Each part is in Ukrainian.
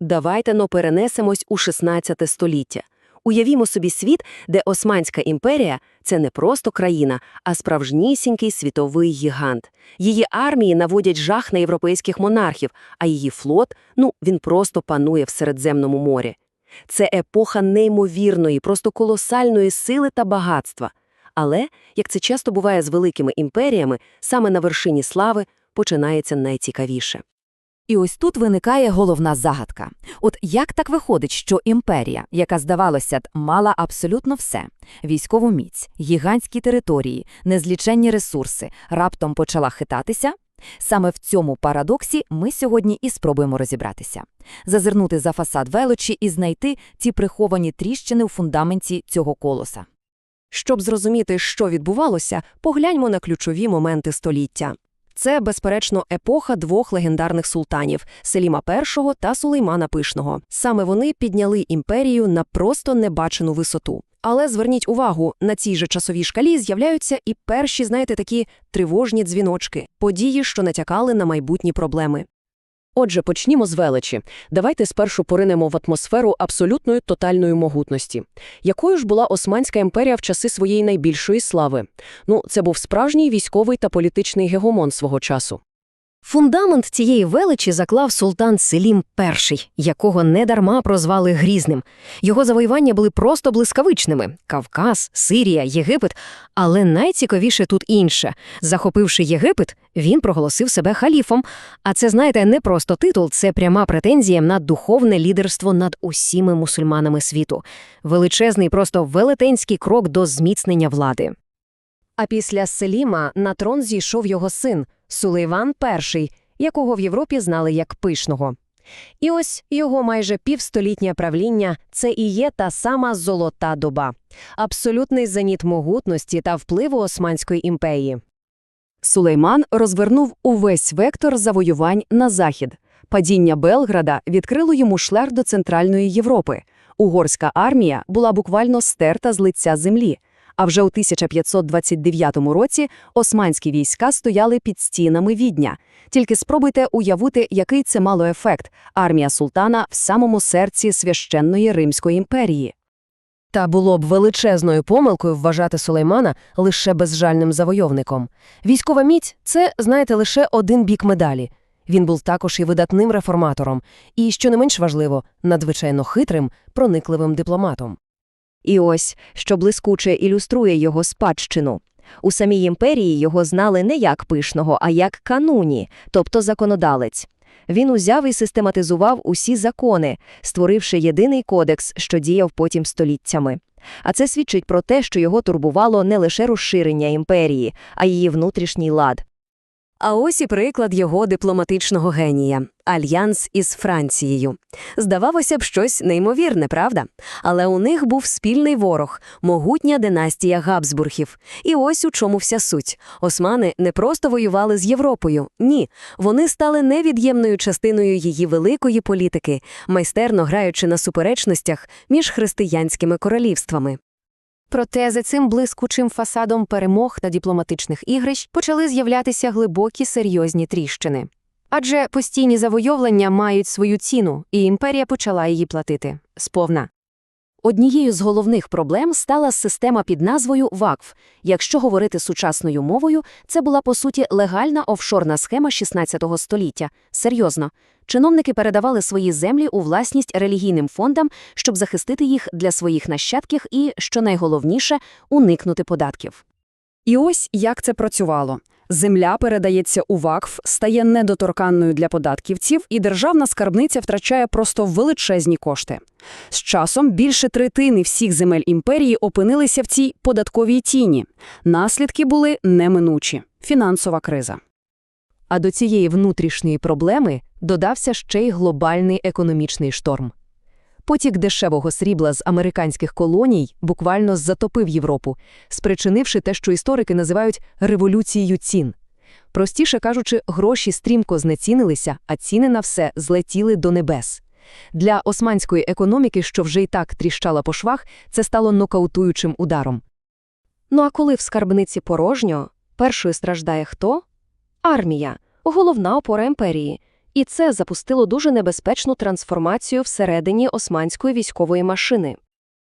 Давайте но перенесемось у 16 століття. Уявімо собі світ, де Османська імперія – це не просто країна, а справжнісінький світовий гігант. Її армії наводять жах на європейських монархів, а її флот, ну, він просто панує в Середземному морі. Це епоха неймовірної, просто колосальної сили та багатства. Але, як це часто буває з великими імперіями, саме на вершині слави починається найцікавіше. І ось тут виникає головна загадка. От як так виходить, що імперія, яка, здавалося б, мала абсолютно все – військову міць, гігантські території, незліченні ресурси, раптом почала хитатися? Саме в цьому парадоксі ми сьогодні і спробуємо розібратися. Зазирнути за фасад величі і знайти ті приховані тріщини у фундаменті цього колоса. Щоб зрозуміти, що відбувалося, погляньмо на ключові моменти століття. Це, безперечно, епоха двох легендарних султанів – Селіма І та Сулеймана Пишного. Саме вони підняли імперію на просто небачену висоту. Але зверніть увагу, на цій же часовій шкалі з'являються і перші, знаєте, такі тривожні дзвіночки, події, що натякали на майбутні проблеми. Отже, почнімо з величі. Давайте спершу поринемо в атмосферу абсолютної тотальної могутності. Якою ж була Османська імперія в часи своєї найбільшої слави? Ну, це був справжній військовий та політичний гегемон свого часу. Фундамент цієї величі заклав султан Селім І, якого недарма прозвали Грізним. Його завоювання були просто блискавичними – Кавказ, Сирія, Єгипет. Але найцікавіше тут інше. Захопивши Єгипет, він проголосив себе халіфом. А це, знаєте, не просто титул, це пряма претензія на духовне лідерство над усіми мусульманами світу. Величезний, просто велетенський крок до зміцнення влади. А після Селіма на трон зійшов його син – Сулейван І, якого в Європі знали як Пишного. І ось його майже півстолітнє правління – це і є та сама золота доба, абсолютний зеніт могутності та впливу Османської імперії. Сулейман розвернув увесь вектор завоювань на захід. Падіння Белграда відкрило йому шлях до Центральної Європи. Угорська армія була буквально стерта з лиця землі. А вже у 1529 році османські війська стояли під стінами Відня. Тільки спробуйте уявити, який це мало ефект – армія султана в самому серці священної Римської імперії. Та було б величезною помилкою вважати Сулеймана лише безжальним завойовником. Військова міць – це, знаєте, лише один бік медалі. Він був також і видатним реформатором, і, що не менш важливо, надзвичайно хитрим, проникливим дипломатом. І ось, що блискуче ілюструє його спадщину. У самій імперії його знали не як пишного, а як кануні, тобто законодалець. Він узяв і систематизував усі закони, створивши єдиний кодекс, що діяв потім століттями. А це свідчить про те, що його турбувало не лише розширення імперії, а її внутрішній лад. А ось і приклад його дипломатичного генія – альянс із Францією. Здавалося б, щось неймовірне, правда? Але у них був спільний ворог – могутня династія Габсбургів. І ось у чому вся суть. Османи не просто воювали з Європою, ні. Вони стали невід'ємною частиною її великої політики, майстерно граючи на суперечностях між християнськими королівствами. Проте за цим блискучим фасадом перемог та дипломатичних ігрищ почали з'являтися глибокі серйозні тріщини. Адже постійні завойовлення мають свою ціну, і імперія почала її платити сповна. Однією з головних проблем стала система під назвою ВАКФ. Якщо говорити сучасною мовою, це була по суті легальна офшорна схема 16 століття. Серйозно, чиновники передавали свої землі у власність релігійним фондам, щоб захистити їх для своїх нащадків і, що найголовніше, уникнути податків. І ось як це працювало. Земля передається у ВАКФ, стає недоторканною для податківців, і державна скарбниця втрачає просто величезні кошти. З часом більше третини всіх земель імперії опинилися в цій податковій тіні. Наслідки були неминучі – фінансова криза. А до цієї внутрішньої проблеми додався ще й глобальний економічний шторм. Потік дешевого срібла з американських колоній буквально затопив Європу, спричинивши те, що історики називають революцією цін. Простіше кажучи, гроші стрімко знецінилися, а ціни на все злетіли до небес. Для османської економіки, що вже й так тріщала по швах, це стало нокаутуючим ударом. Ну а коли в скарбниці порожньо, першою страждає хто? Армія, головна опора імперії. І це запустило дуже небезпечну трансформацію всередині османської військової машини.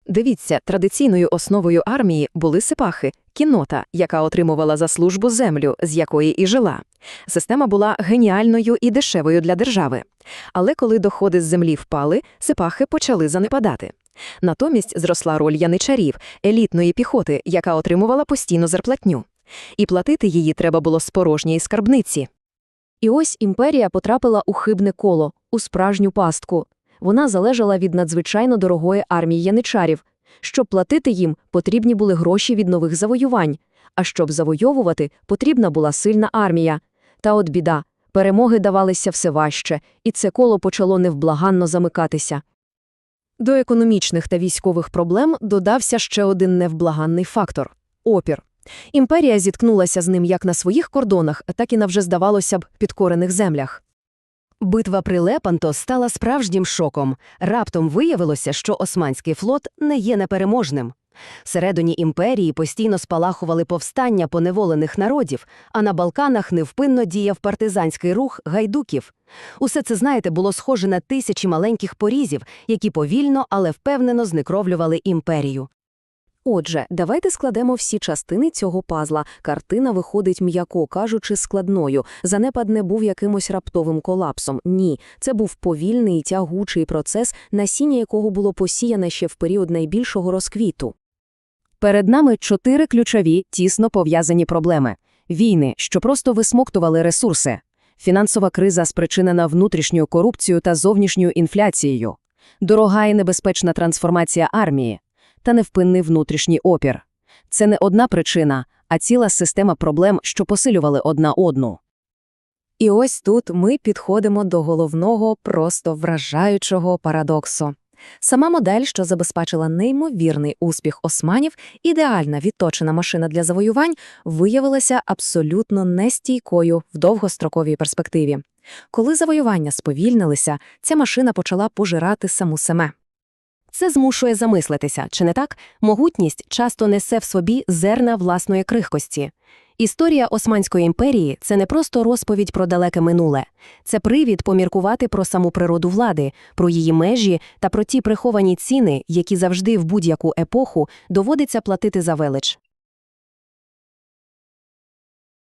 Дивіться, традиційною основою армії були сипахи, кіннота, яка отримувала за службу землю, з якої і жила. Система була геніальною і дешевою для держави. Але коли доходи з землі впали, сипахи почали занепадати. Натомість зросла роль яничарів, елітної піхоти, яка отримувала постійну зарплатню. І платити її треба було з порожньої скарбниці. І ось імперія потрапила у хибне коло, у справжню пастку. Вона залежала від надзвичайно дорогої армії яничарів. Щоб платити їм, потрібні були гроші від нових завоювань, а щоб завойовувати, потрібна була сильна армія. Та от біда, перемоги давалися все важче, і це коло почало невблаганно замикатися. До економічних та військових проблем додався ще один невблаганний фактор – опір. Імперія зіткнулася з ним як на своїх кордонах, так і на вже, здавалося б, підкорених землях. Битва при Лепанто стала справжнім шоком. Раптом виявилося, що османський флот не є непереможним. Всередині імперії постійно спалахували повстання поневолених народів, а на Балканах невпинно діяв партизанський рух гайдуків. Усе це, знаєте, було схоже на тисячі маленьких порізів, які повільно, але впевнено зникровлювали імперію. Отже, давайте складемо всі частини цього пазла. Картина виходить, м'яко кажучи, складною. Занепад не був якимось раптовим колапсом. Ні, це був повільний і тягучий процес, насіння якого було посіяне ще в період найбільшого розквіту. Перед нами чотири ключові, тісно пов'язані проблеми. Війни, що просто висмоктували ресурси. Фінансова криза, спричинена внутрішньою корупцією та зовнішньою інфляцією. Дорога і небезпечна трансформація армії. Та невпинний внутрішній опір. Це не одна причина, а ціла система проблем, що посилювали одна одну. І ось тут ми підходимо до головного, просто вражаючого парадоксу. Сама модель, що забезпечила неймовірний успіх османів, ідеальна відточена машина для завоювань, виявилася абсолютно нестійкою в довгостроковій перспективі. Коли завоювання сповільнилися, ця машина почала пожирати саму себе. Це змушує замислитися, чи не так? Могутність часто несе в собі зерна власної крихкості. Історія Османської імперії – це не просто розповідь про далеке минуле. Це привід поміркувати про саму природу влади, про її межі та про ті приховані ціни, які завжди в будь-яку епоху доводиться платити за велич.